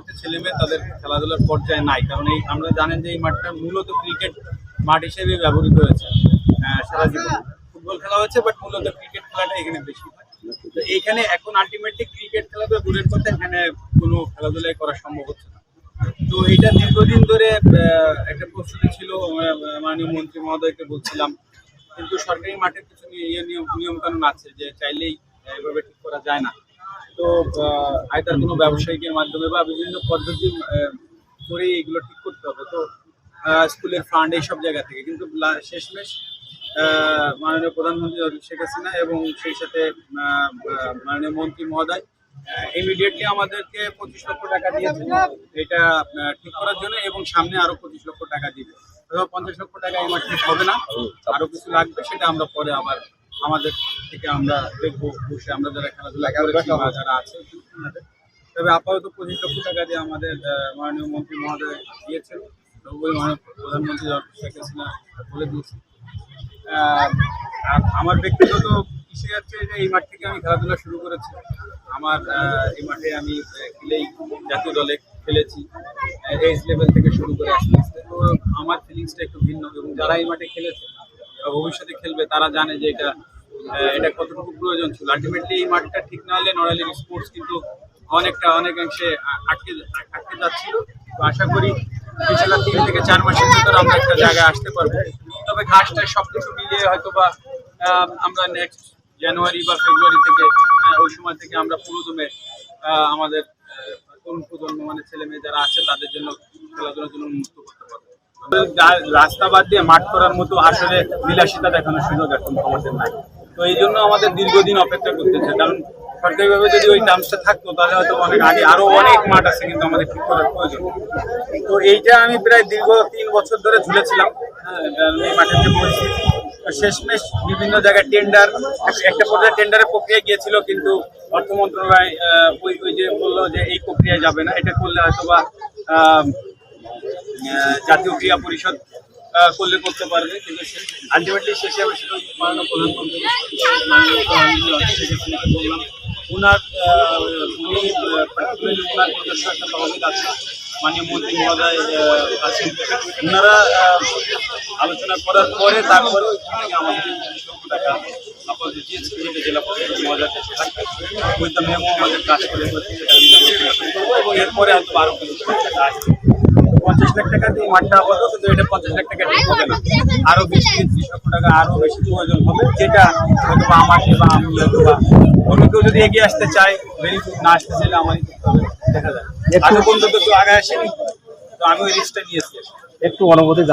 মুহূর্তে ছেলে মেয়ে তাদের খেলাধুলার পর্যায়ে নাই। কারণ এই আমরা জানেন যে এই মাঠটা মূলত ক্রিকেট মাঠ হিসেবে ব্যবহৃত হয়েছে। সারা জীবন ফুটবল খেলা হয়েছে বাট মূলত ক্রিকেট খেলাটা এখানে বেশি হয়। তো এইখানে এখন আলটিমেটলি ক্রিকেট খেলা তো দূরের কথা, এখানে কোনো খেলাধুলাই করা সম্ভব হচ্ছে না। তো এটা দীর্ঘদিন ধরে একটা প্রস্তুতি ছিল মাননীয় মন্ত্রী মহোদয়কে বলছিলাম। কিন্তু সরকারি মাঠের কিছু ইয়ে নিয়ম নিয়ম কানুন আছে যে চাইলেই এভাবে ঠিক করা যায় না। তো আয়তার কোনো ব্যবসায়িকের মাধ্যমে বা বিভিন্ন পদ্ধতি করে এগুলো ঠিক করতে হবে। তো স্কুলের ফান্ড এইসব জায়গা থেকে। কিন্তু শেষমেশ মাননীয় প্রধানমন্ত্রী শেখ হাসিনা এবং সেই সাথে মাননীয় মন্ত্রী মহোদয় ইমিডিয়েটলি আমাদেরকে পঁচিশ লক্ষ টাকা দিয়েছে এটা ঠিক করার জন্য এবং সামনে আরও পঁচিশ লক্ষ টাকা দিবে। পঞ্চাশ লক্ষ টাকা এই ঠিক হবে না। আরও কিছু লাগবে, সেটা আমরা পরে আবার আমাদের থেকে আমরা দেখব বসে আমরা যারা খেলাধুলা করেছি বা যারা আছে তবে আপাতত পঁচিশ লক্ষ টাকা দিয়ে আমাদের মাননীয় মন্ত্রী মহোদয় দিয়েছেন। ওই মাননীয় প্রধানমন্ত্রী শেখ হাসিনা বলে দিয়েছে আহ, আর আমার ব্যক্তিগত বিষয় যাচ্ছে যে এই মাঠ থেকে আমি খেলাধুলা শুরু করেছি আমার এই মাঠে আমি খেলেই জাতীয় দলে খেলেছি এজ লেভেল থেকে শুরু করে আস্তে আস্তে। তো আমার ফিলিংসটা একটু ভিন্ন এবং যারা এই মাঠে খেলেছে ভবিষ্যতে খেলবে তারা জানে যে এটা এটা কতটুকু প্রয়োজন ছিল। আলটিমেটলি এই মাঠটা ঠিক না হলে নড়াইলের স্পোর্টস কিন্তু অনেকটা, অনেকাংশে আটকে আটকে যাচ্ছিল। তো আশা করি পিছলা তিন থেকে চার মাসের ভিতরে আমরা একটা জায়গায় আসতে পারব। তবে ঘাসটা সব কিছু মিলিয়ে হয়তো বা আমরা নেক্সট জানুয়ারি বা ফেব্রুয়ারি থেকে ওই সময় থেকে আমরা পুরোদমে আমাদের তরুণ প্রজন্ম মানে ছেলে মেয়ে যারা আছে তাদের জন্য খেলাধুলার জন্য মুক্ত করতে পারব। রাস্তা বাদ দিয়ে মাঠ করার মতো আসলে বিলাসিতা দেখানোর সুযোগ এখন আমাদের নাই। তো এই জন্য আমাদের দীর্ঘদিন অপেক্ষা করতেছে। কারণ সরকারিভাবে যদি ওই টার্মসটা থাকতো তাহলে হয়তো অনেক আগে আরও অনেক মাঠ আছে কিন্তু আমাদের ঠিক করার প্রয়োজন তো এইটা আমি প্রায় দীর্ঘ তিন বছর ধরে ঝুলেছিলাম। হ্যাঁ, এই মাঠের যে পরিস্থিতি শেষমেশ বিভিন্ন জায়গায় টেন্ডার একটা পর্যায়ে টেন্ডারের প্রক্রিয়া গিয়েছিল কিন্তু অর্থ মন্ত্রণালয় ওই ওই যে বলল যে এই প্রক্রিয়ায় যাবে না। এটা করলে হয়তো বা জাতীয় ক্রিয়া পরিষদ করলে করতে পারবে, কিন্তু আলটিমেটলি শেষে আমি সেটা মাননীয় প্রধানমন্ত্রী ওনার উনি পার্টিকুলারলি ওনার একটা তহবিল আছে মাননীয় মন্ত্রী মহোদয় আছেন ওনারা আলোচনা করার পরে তারপরে আমাদের জেলা পরিষদ আমাদের কাজ করে এবং এরপরে হয়তো পঞ্চাশ লাখ টাকা দিয়ে মাঠটা আপাতত কিন্তু এটা পঞ্চাশ লাখ টাকা ঠিক হবে না। আরও বিশ তিরিশ লক্ষ টাকা আরও বেশি প্রয়োজন হবে যেটা হয়তো বা আমাকে বা আমি হয়তো বা অন্য কেউ যদি এগিয়ে আসতে চায় বেনিফিট না আসতে চাইলে আমারই করতে হবে দেখা যায় আগে পর্যন্ত তো কেউ আগে আসেনি তো আমি ওই রিস্কটা নিয়েছি একটু অনুমতি